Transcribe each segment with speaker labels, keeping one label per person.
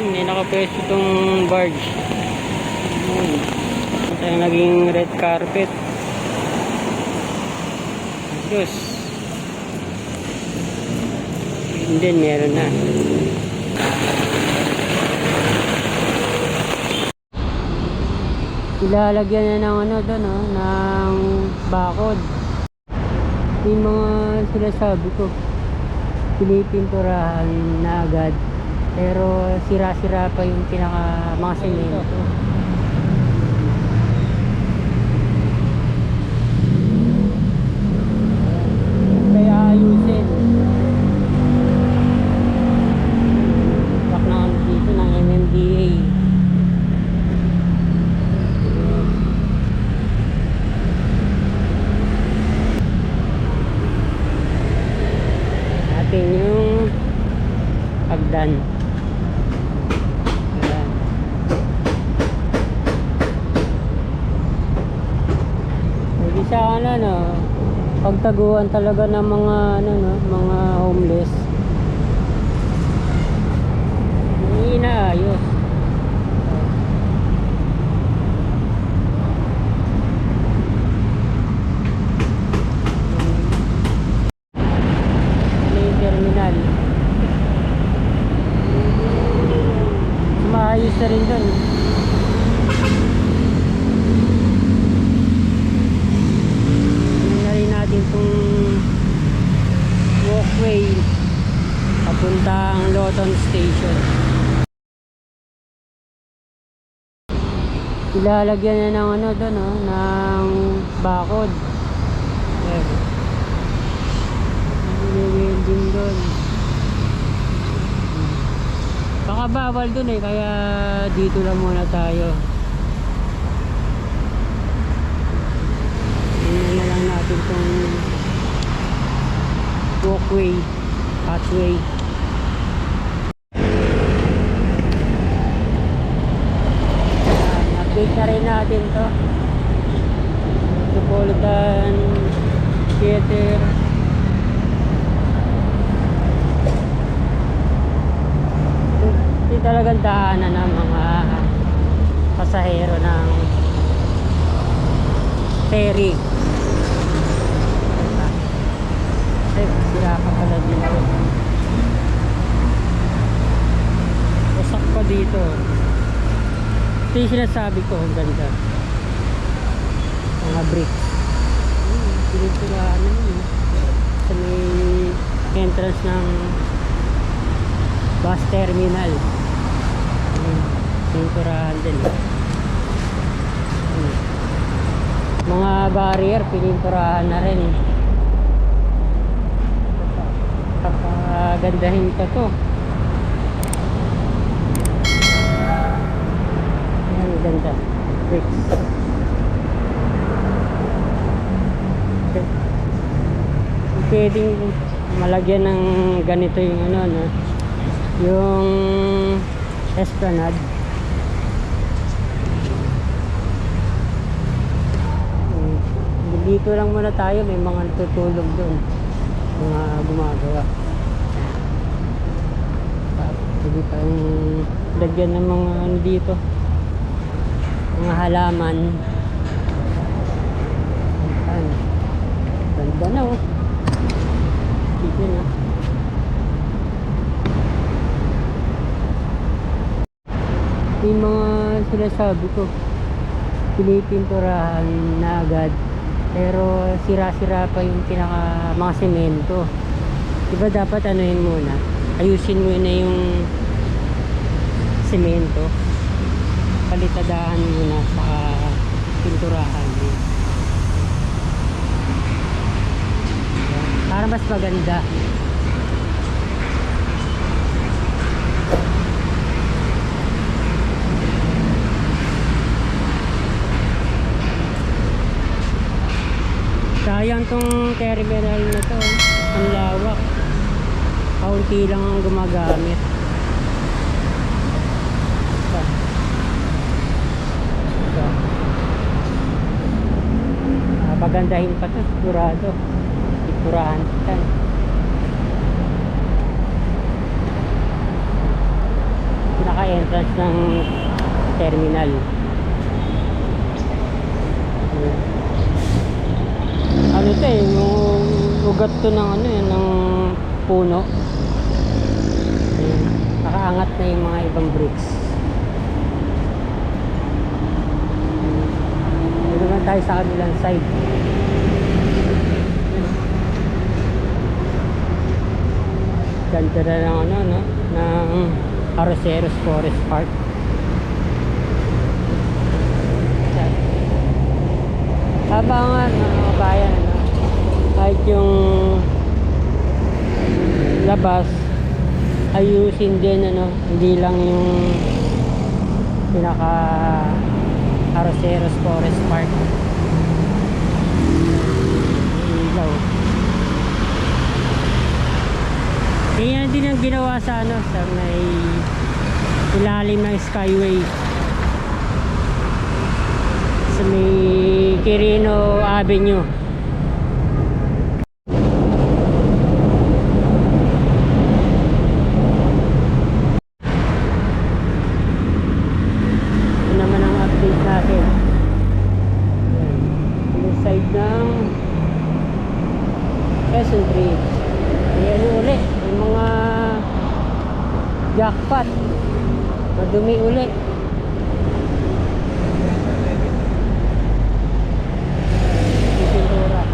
Speaker 1: May nakapwesto itong barge. Yun. Ito naging red carpet. Diyos. Yun din, meron na. Ilalagyan na ng ano doon, oh, ng bakod. Yung mga sinasabi ko, pinipinturahan na agad. Pero sira-sira pa yung pinaka mga semento. Kaya ayusin. Pak na ano dito ng MMDA. Natin yung pagdan. Ayan. Hindi siya ano no, pagtaguan talaga ng mga ano no, mga homeless. Hindi inaayos. Ano yung terminal? Maayos na rin doon. Tingnan na rin natin itong walkway papuntang Loton Station. Ilalagyan na ng ano doon, oh, ng bakod. Ayan. Niliwinding doon. Baka bawal doon eh, kaya dito lang muna tayo. Tingnan na lang natin tong walkway, pathway. Ayan, update na rin natin to. Metropolitan Theater. Ito talagang daanan ng mga pasahero ng ferry. Kasi sila pa pala dito. Wasak pa dito. Ito yung sinasabi ko, ang ganda. Mga bricks. Pinitulaan na yun. Sa may entrance ng bus terminal. Pinturahan din. Hmm. Mga barrier, pininturahan na rin. Papagandahin pa to. Ganda. Bricks. Okay. Pwedeng malagyan ng ganito yung ano, no? Yung esplanade. Hmm. Dito lang muna tayo, may mga natutulog doon. Mga gumagawa. Pwede tayong lagyan ng mga ano dito. Mga halaman. Ayan. Ganda na oh. Dito na. Yung mga sinasabi ko, pinipinturahan na agad. Pero sira-sira pa yung pinaka mga semento. Diba dapat anuhin muna? Ayusin mo na yung semento. Palitadahan muna sa pinturahan. Para mas maganda. Sayang tong terminal na to. Ang lawak. Kaunti lang ang gumagamit. Ito. Ito. Ah, pagandahin pa to. Sigurado. Ipurahan pa. Pinaka entrance ng terminal. Ano to eh, yung ugat to ng ano eh, ng puno. Nakaangat na yung mga ibang bricks. Dito naman tayo sa kabilang side. Ganda na ng ano, no? Ng Arroceros Forest Park. Abangan mga kabayan, ano? Kahit yung labas, ayusin din, ano? Hindi lang yung pinaka Arroceros Forest Park. Ilaw. Yan din ang ginawa sa ano, sa may ilalim ng Skyway. Sa may Quirino Avenue. Ito naman ang update natin. Yan. Yung side ng Quezon Bridge. Ayan uli. Yung mga jackpot. Madumi uli. Yung pintura.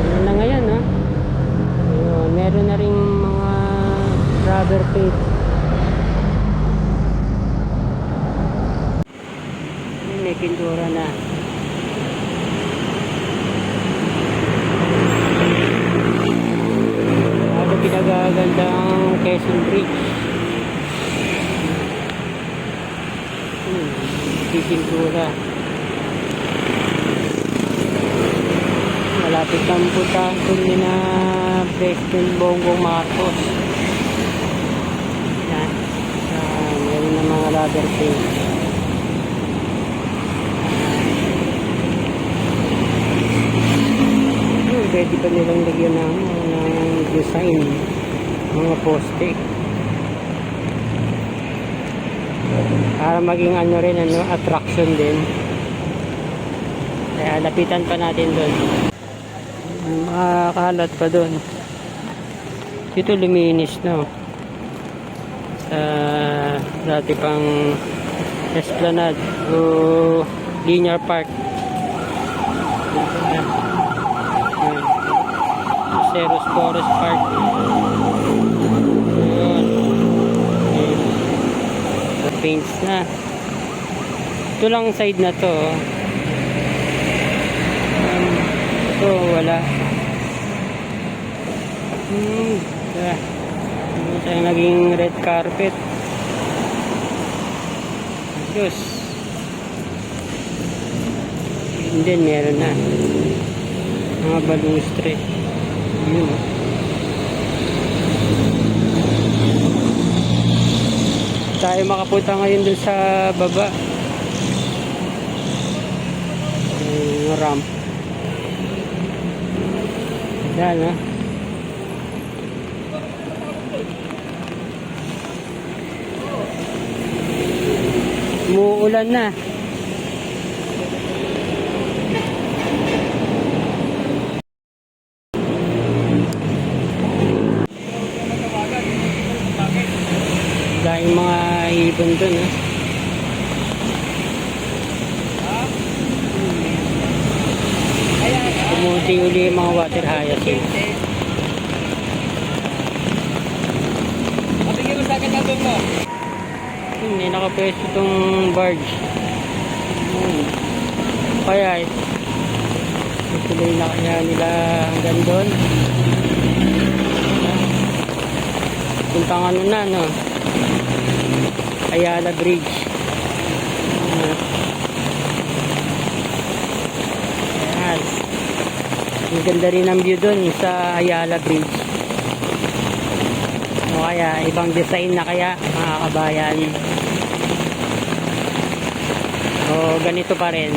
Speaker 1: Ayun na ngayon ha. Ayun, meron na rin mga rubber tape. Ayun, May pintura na. Ano pinagagandang Quezon Bridge. Hmm, pintura. malapit ang puntahan ko ni na President Bongbong Marcos yan uh, meron mga ladder tape pwede pa nilang lagyan ng, ng design mga poste para maging ano rin ano attraction din kaya lapitan pa natin doon makakalat pa doon dito luminis na oh. sa dati pang esplanade o linear park. Ceros Forest Park yun Ayun. paints na ito lang side na to. Um, ito wala Hmm, yeah. Hindi tayo naging red carpet. Diyos. Yun din, meron na. Mga balustre. Yun. Tayo makapunta ngayon dun sa baba. Yung ramp. Yan, ah. Umuulan na. Dahil mga ibon dun eh. Pumuti uli yung mga water hyacinth.
Speaker 2: Patingin mo sa akin ang mo.
Speaker 1: Hmm, may nakapwesto itong barge. Hmm. Kaya eh. Ituloy na kaya nila hanggang doon. Puntang ano na, no? Ayala Bridge. Ayan. Ang ganda rin ang view doon sa Ayala Bridge. O kaya ibang design na kaya mga kabayan. O ganito pa rin.